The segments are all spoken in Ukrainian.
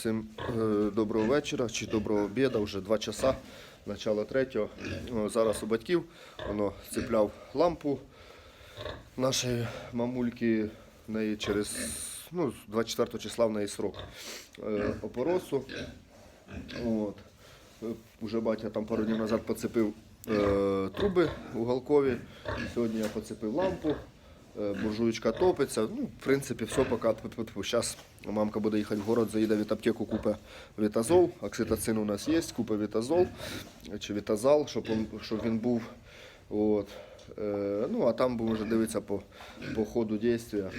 Всім е, доброго вечора чи доброго обіду, вже 2 часа, начало третього. Зараз у батьків воно цепляв лампу нашої мамульки в неї через ну, 24 числа в неї срок е, опоросу. От. Е, Уже батя там пару днів назад поцепив труби уголкові. Сьогодні я поцепив лампу. Е, буржуєчка топиться. Ну, в принципі, все поки. Зараз мамка буде їхати в город, заїде в аптеку, купить вітазол. Окситоцин у нас є, купить вітазол чи вітазал, щоб він, щоб він був. От. Е, ну, а там будемо вже дивитися по, по ходу дійства.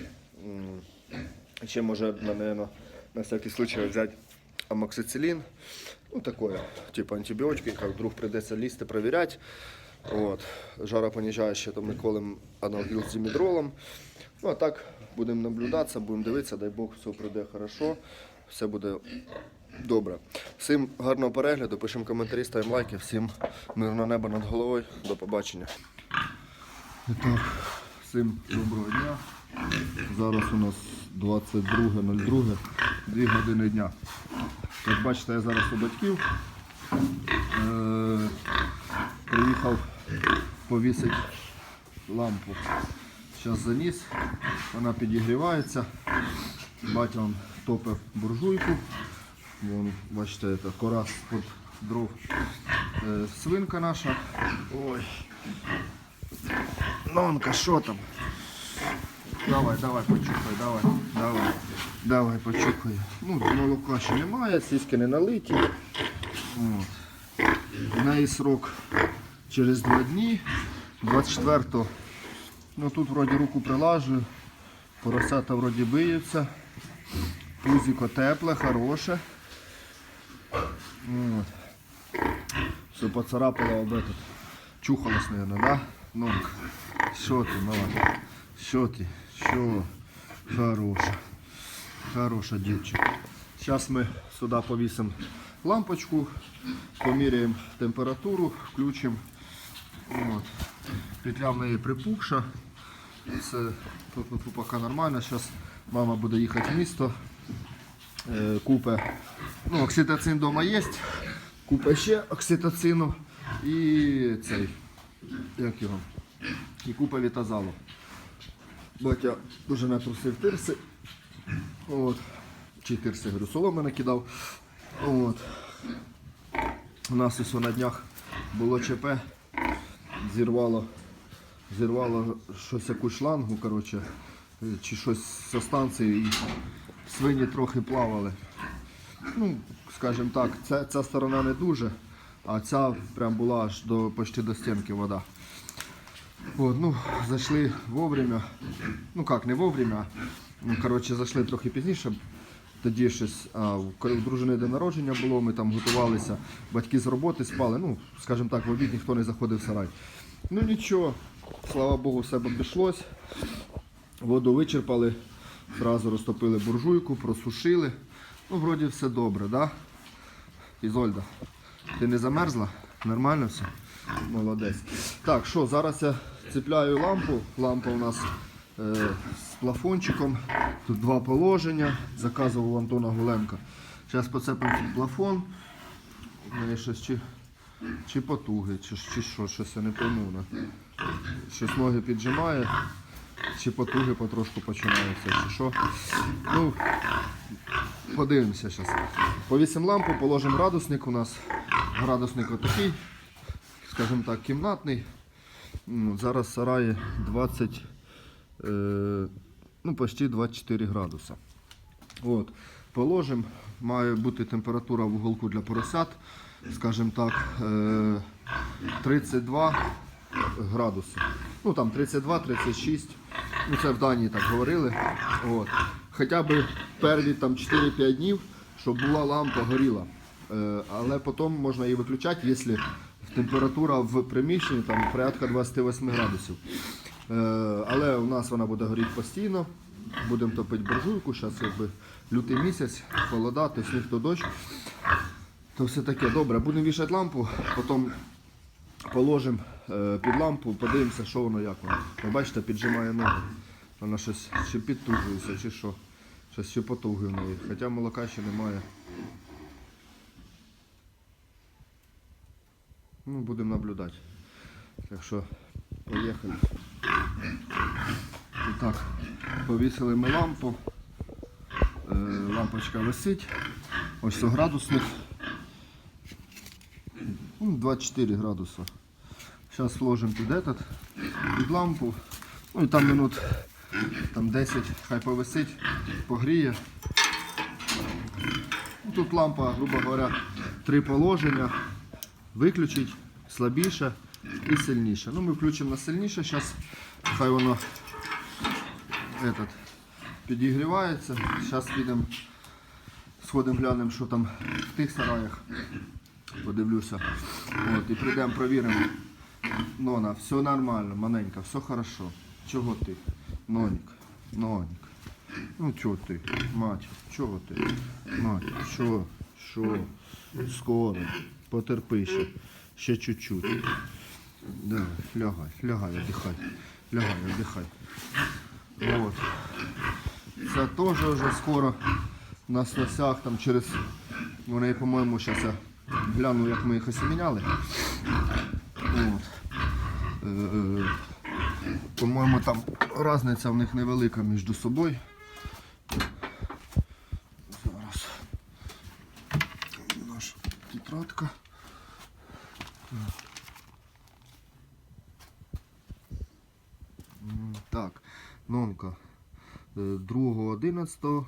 Ще може, наверное, на всякий случай взяти амоксицилин. Ну, такое, типа антибиотики, как вдруг придется листы проверять. Вот. Жаропонижающее, то ми колем аналгіл з димедролом. Ну, а так будемо наблюдатися, будемо дивитися, дай Бог, все пройде хорошо, все буде добре. Всім гарного перегляду, пишемо коментарі, ставимо лайки, всім мирного неба над головою. До побачення. Так, всім доброго дня. Зараз у нас 22.02, 2 години дня. Як бачите, я зараз у батьків. Е, приїхав повісити лампу. Зараз заніс, вона підігрівається. Батя он топив буржуйку. Вон, бачите, це кора з-під дров. Е, свинка наша. Ой. Нонка, що там? Давай, давай, почухай, давай, давай, давай, почухай. Ну, молока ще немає, сіськи не налиті. От. В неї срок через два дні, 24-го. Ну тут вроді руку прилажую, поросята вроді биються. Пузіко тепле, хороше. От. Все поцарапало об этот. Чухалось, наверное, да? Ну, що ти, мала? Що ти? Що? Хороша. Хороша дівчинка. Зараз ми сюди повісимо лампочку, поміряємо температуру, включимо. От. Петля в неї припухша. Це тут ну, тут поки нормально. Зараз мама буде їхати в місто. Е, купе. Ну, окситоцин вдома є. Купе ще окситоцину і цей. Як його? І купа вітазалу. Батя дуже натрусив тирси. От. Чи тирси, говорю, соломи накидав. От. У нас ось на днях було ЧП, зірвало, зірвало щось якусь шлангу, коротше, чи щось зі станції і свині трохи плавали. Ну, скажімо так, ця, ця сторона не дуже, а ця прям була аж до, почти до стінки вода. От, ну, зайшли вовремя. Ну як, не вовремя. Ну, коротше, зайшли трохи пізніше. Тоді щось, а, у дружини день народження було, ми там готувалися, батьки з роботи спали. Ну, скажімо так, в обід ніхто не заходив в сарай. Ну нічого, слава Богу, все обійшлось. Воду вичерпали, одразу розтопили буржуйку, просушили. Ну, вроді все добре, да? Ізольда, ти не замерзла? Нормально все? Молодець. Так, що, зараз я цепляю лампу. Лампа у нас з плафончиком. Тут два положення. Заказував у Антона Гуленка. Зараз поцепимо плафон. У мене щось чи, чи потуги, чи, чи що, щось я не пойму. Щось ноги піджимає, чи потуги потрошку починаються, чи що. Ну, подивимося зараз. Повісимо лампу, положимо градусник у нас. Градусник отакий, скажімо так, кімнатний. М, Зараз сараї 20, е, ну, почти 24 градуса. От. Положимо, має бути температура в уголку для поросят, скажімо так, е, 32 градуси. Ну там 32-36. Ну це в Данії так говорили. От. Хоча б перві 4-5 днів, щоб була лампа горіла. Е, але потім можна її виключати, якщо температура в приміщенні там порядка 28 градусів. Е, але у нас вона буде горіти постійно. Будемо топити буржуйку, зараз якби лютий місяць, холода, то сніг, то дощ. То все таке добре. Будемо вішати лампу, потім положимо е, під лампу, подивимося, що воно як воно. Ви бачите, піджимає ногу. Вона щось чи підтужується, чи що. Щось ще потуги в неї. Хоча молока ще немає. Ну, Будемо наблюдати. Так що, поїхали. Так, повісили ми лампу. Е, лампочка висить. Ось 100 градусник. Ну, 24 градуса. Зараз вложимо під этот, під лампу. Ну і там минут там 10, хай повисить, погріє. Ну, Тут лампа, грубо говоря, три положення. Виключить слабіше і сильніше. Ну, ми включимо на сильніше, зараз хай воно этот, підігрівається. Зараз підемо, сходимо глянемо, що там в тих сараях. Подивлюся. От, і прийдемо, провіримо. Нона, все нормально, маленька, все хорошо. Чого ти? Нонік, Нонік. Ну чого ти, мать, чого ти? Мать, що, що? Скоро, потерпи ще, ще чуть-чуть. Давай, лягай, лягай, віддихай. Лягай, віддихай. Вот. Це теж вже скоро на сносях там через. Вони, по-моєму, зараз гляну, як ми їх осіміняли. От. Е, По-моєму, там різниця в них невелика між собою. Зараз. Наша тетрадка. Так, нонка 2.11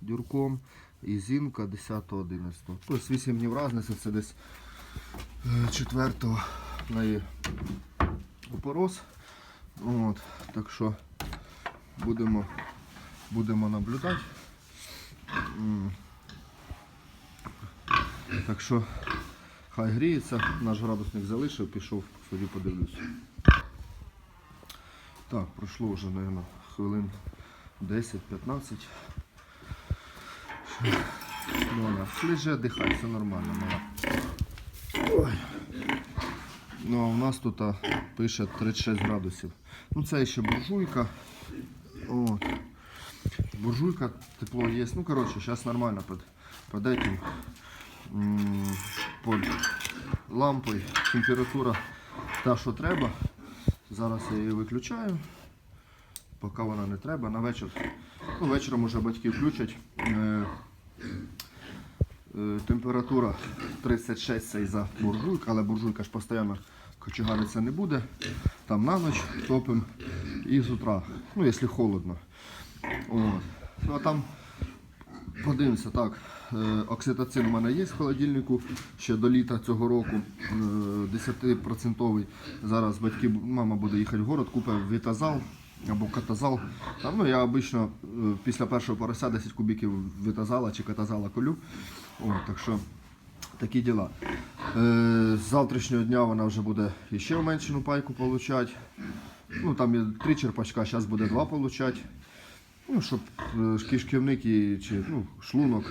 дюрком і зінка 10.11. Тобто 8 днів різниця, це десь 4 в неї опорос. От, так що будемо, будемо наблюдати. Так що хай гріється, наш градусник залишив, пішов, собі подивлюся. Так, пройшло вже, мабуть, хвилин 10-15. Ну, вона лежи, дихай, все нормально, мала. Ой. Ну, а у нас тут а, пише 36 градусів. Ну, це ще буржуйка. От. Буржуйка, тепло є. Ну, коротше, зараз нормально під, під этим. Під лампою. Температура та, що треба. Зараз я її виключаю. Поки вона не треба. На вечір. Ну, вечором уже батьки включать. Е, Е, Температура 36 це за буржуйка, але буржуйка ж постійно кочегариться не буде. Там на ніч топимо і з утра, ну якщо холодно. От. Ну а там подивимося, так. е, Окситоцин у мене є в холодильнику ще до літа цього року. е, 10%. Зараз батьки, мама буде їхати в город, купить вітазал або катазал. Там, ну, я обично е, після першого порося 10 кубиків витазала чи катазала колю. О, так що такі діла. Е, з завтрашнього дня вона вже буде ще меншину пайку получати. Ну, там є три черпачка, зараз буде два получати. Ну, щоб е, кишківник і, чи ну, шлунок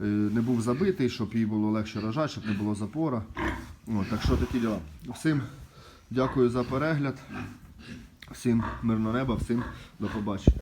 е, не був забитий, щоб їй було легше рожати, щоб не було запора. О, так що такі діла. Всім дякую за перегляд. Всім мирного неба, всім до побачення.